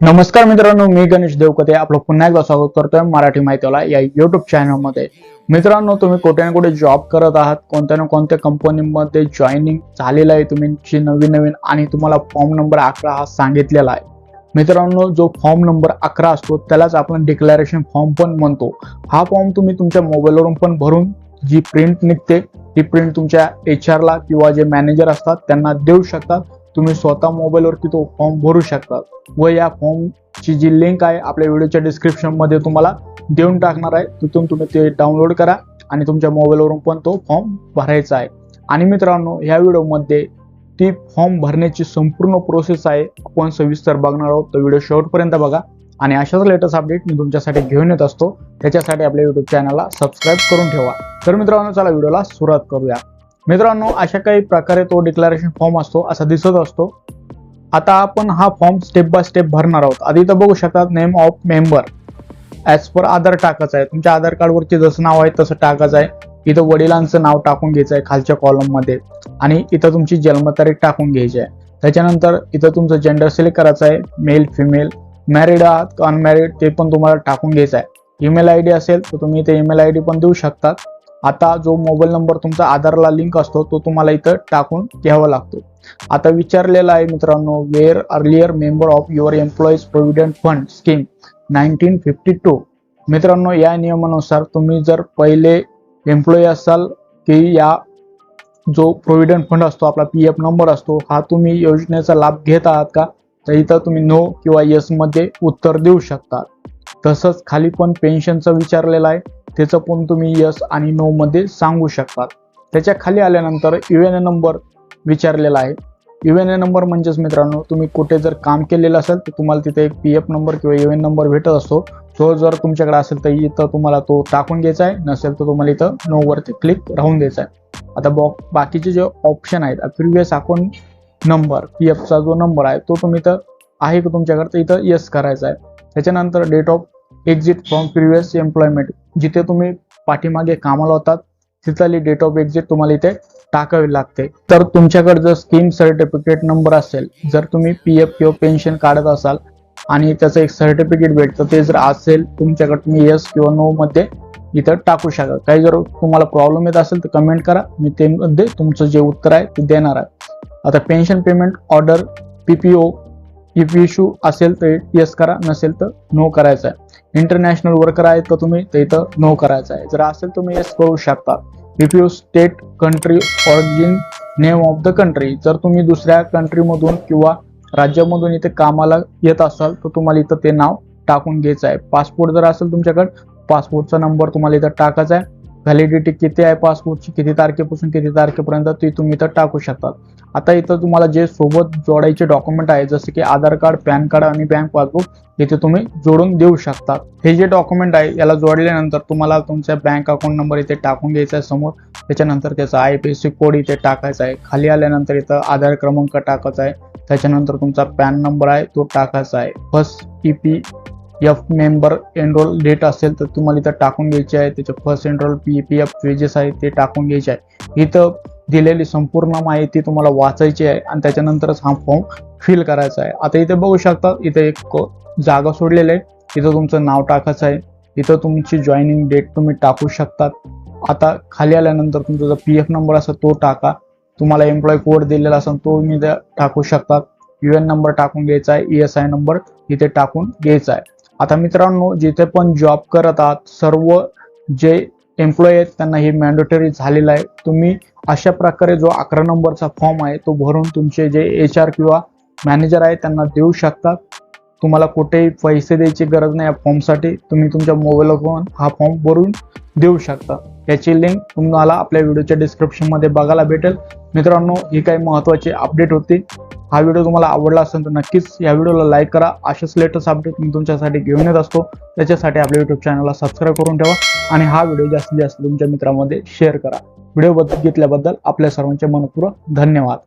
नमस्कार मित्रांनो मी गणेश देवकते. आपलं पुन्हा एकदा स्वागत करतोय मराठी माहितीला या युट्यूब चॅनलमध्ये मित्रांनो तुम्ही कुठे ना कुठे जॉब करत आहात कोणत्या ना कोणत्या कंपनीमध्ये जॉईनिंग झालेलं आहे तुम्ही नवीन नवीन आणि तुम्हाला फॉर्म नंबर अकरा हा सांगितलेला आहे. मित्रांनो जो फॉर्म नंबर अकरा असतो त्यालाच आपण डिक्लेरेशन फॉर्म पण म्हणतो. हा फॉर्म तुम्ही तुमच्या मोबाईलवरून पण भरून जी प्रिंट निघते ती प्रिंट तुमच्या एच ला किंवा जे मॅनेजर असतात त्यांना देऊ शकतात तुम्ही स्वतः मोबाईलवरती तो फॉर्म भरू शकता. व या फॉर्मची जी लिंक आहे आपल्या व्हिडिओच्या डिस्क्रिप्शनमध्ये तुम्हाला देऊन टाकणार आहे. तिथून तुम्ही ते डाउनलोड करा आणि तुमच्या मोबाईलवरून पण तो फॉर्म भरायचा आहे. आणि मित्रांनो ह्या व्हिडिओमध्ये ती फॉर्म भरण्याची संपूर्ण प्रोसेस आहे. आपण सविस्तर बघणार आहोत. तर व्हिडिओ शेवटपर्यंत बघा. आणि अशाच लेटेस्ट अपडेट मी तुमच्यासाठी घेऊन येत असतो. त्याच्यासाठी आपल्या युट्यूब चॅनलला सबस्क्राईब करून ठेवा. तर मित्रांनो चला व्हिडिओला सुरुवात करूया. मित्रांनो अशा काही प्रकारे तो डिक्लरेशन फॉर्म असतो असा दिसत असतो. आता आपण हा फॉर्म स्टेप बाय स्टेप भरणार आहोत. आधी तर बघू शकतात name of member as per Aadhaar टाकायचं आहे. तुमच्या आधार कार्डवरती जसं नाव आहे तसं टाकायचं आहे. इथं वडिलांचं नाव टाकून घ्यायचं आहे खालच्या कॉलममध्ये. आणि इथं तुमची जन्मतारीख टाकून घ्यायची आहे. त्याच्यानंतर इथं तुमचं जेंडर सिलेक्ट करायचं आहे मेल फिमेल मॅरिड आहात का अनमॅरिड ते पण तुम्हाला टाकून घ्यायचं आहे. ईमेल आय डी असेल तर तुम्ही इथे ईमेल आय डी पण देऊ शकतात. आता जो मोबाईल नंबर तुमचा आधारला लिंक असतो तो तुम्हाला इथं टाकून घ्यावा लागतो. आता विचारलेला आहे मित्रांनो were earlier member of your employees provident fund scheme nineteen fifty two मित्रांनो या नियमानुसार तुम्ही जर पहिले एम्प्लॉई असाल की या जो प्रोव्हिडंट फंड असतो आपला पी एफ नंबर असतो हा तुम्ही योजनेचा लाभ घेत आहात का? तर इथं तुम्ही नो किंवा येस मध्ये उत्तर देऊ शकता. तसंच खाली पण पेन्शनचा विचारलेलं आहे. त्याचं पण तुम्ही यस आणि नो मध्ये सांगू शकतात. त्याच्याखाली आल्यानंतर यू एन ए नंबर विचारलेला आहे. यू एन ए नंबर म्हणजेच मित्रांनो तुम्ही कुठे जर काम केलेलं असेल तर तुम्हाला तिथे एक पी एफ नंबर किंवा यू एन नंबर भेटत असतो. तो जर तुमच्याकडे असेल तर इथं तुम्हाला तो टाकून घ्यायचा आहे. नसेल तर तुम्हाला इथं नो वरती क्लिक राहून द्यायचा आहे. आता बॉ बाकीचे जे ऑप्शन आहेत प्रिव्हियस अकाउंट नंबर पी एफचा जो नंबर आहे तो तुम्ही इथं आहे का तुमच्याकडे? तर इथं येस करायचा आहे. त्याच्यानंतर date of exit from previous employment जिथे तुम्ही पाठीमागे कामाला होतात तिथली डेट ऑफ एक्झिट तुम्हाला इथे टाकावी लागते. तर तुमच्याकडे जर स्कीम सर्टिफिकेट नंबर असेल जर तुम्ही पी एफ किंवा पेन्शन काढत असाल आणि त्याचं एक सर्टिफिकेट भेटतं ते जर असेल तुमच्याकडे तुम्ही येस किंवा नो मध्ये इथं टाकू शकाल काही जर तुम्हाला प्रॉब्लेम येत असेल तर कमेंट करा. मी ते मध्ये तुमचं जे उत्तर आहे ते देणार आहे. आता pension payment order PPO if issue असेल तर येस करा नसेल तर नो करायचं आहे. इंटरनॅशनल वर्कर आहेत का तुम्ही? तर इथं नो करायचं आहे. जर असेल तुम्ही येस करू शकता. If you state country origin name of the country जर तुम्ही दुसऱ्या कंट्रीमधून किंवा राज्यामधून इथे कामाला येत असाल तर तुम्हाला इथं ते नाव टाकून घ्यायचं आहे. पासपोर्ट जर असेल तुमच्याकडे पासपोर्टचा नंबर तुम्हाला इथं टाकायचा आहे. व्हॅलिडिटी किती आहे पासपोर्टची किती तारखेपासून किती तारखेपर्यंत ती तुम्ही इथं टाकू शकतात. आता इथं तुम्हाला जे सोबत जोडायचे डॉक्युमेंट आहे जसे की आधार कार्ड पॅन कार्ड आणि बँक पासबुक इथे तुम्ही जोडून देऊ शकता हे जे डॉक्युमेंट आहे याला जोडल्यानंतर तुम्हाला तुमचा बँक अकाउंट नंबर इथे टाकून घ्यायचा आहे समोर. त्याच्यानंतर त्याचा आय पी सी कोड इथे टाकायचा आहे. खाली आल्यानंतर इथं आधार क्रमांक टाकायचा आहे. त्याच्यानंतर तुमचा पॅन नंबर आहे तो टाकायचा आहे. First E P F member enrol date असेल तर तुम्हाला इथं टाकून घ्यायची आहे. त्याचे first enrol P P F wages आहे ते टाकून घ्यायचे आहे. इथं दिलेली संपूर्ण माहिती तुम्हाला वाचायची आहे आणि त्याच्यानंतरच हा फॉर्म फिल करायचा आहे. आता इथे बघू शकता इथे एक जागा सोडलेली आहे. इथं तुमचं नाव टाकायचं आहे. इथं तुमची जॉईनिंग डेट तुम्ही टाकू शकतात. आता खाली आल्यानंतर तुमचा जो पी एफ नंबर असेल तो टाका. तुम्हाला एम्प्लॉय कोड दिलेला असेल तो तुम्ही टाकू शकतात. यू एन नंबर टाकून घ्यायचा आहे. ई एस आय नंबर इथे टाकून घ्यायचा आहे. आता मित्रांनो जिथे पण जॉब करत आहात सर्व जे एम्प्लॉई आहेत त्यांना हे मॅन्डेटरी झालेलं आहे. तुम्ही अशा प्रकारे जो अकरा नंबरचा फॉर्म आहे तो भरून तुमचे जे एच आर किंवा मॅनेजर आहे त्यांना देऊ शकतात तुम्हाला कुठेही पैसे द्यायची गरज नाही या फॉर्मसाठी तुम्ही तुमच्या मोबाईलवर हा फॉर्म भरून देऊ शकता. याची लिंक तुम्हाला आपल्या व्हिडिओच्या डिस्क्रिप्शनमध्ये बघायला भेटेल. मित्रांनो ही काही महत्त्वाची अपडेट होती. हा व्हिडिओ तुम्हाला आवडला असेल तर नक्कीच या व्हिडिओला लाईक करा. अशाच लेटेस्ट अपडेट मी तुमच्यासाठी घेऊन येत असतो. त्याच्यासाठी आपल्या युट्यूब चॅनलला सबस्क्राईब करून ठेवा आणि हा व्हिडिओ जास्तीत जास्त तुमच्या मित्रांमध्ये शेअर करा. व्हिडिओ बघितल्याबद्दल आपल्या सर्वांचे मनपूर्वक धन्यवाद.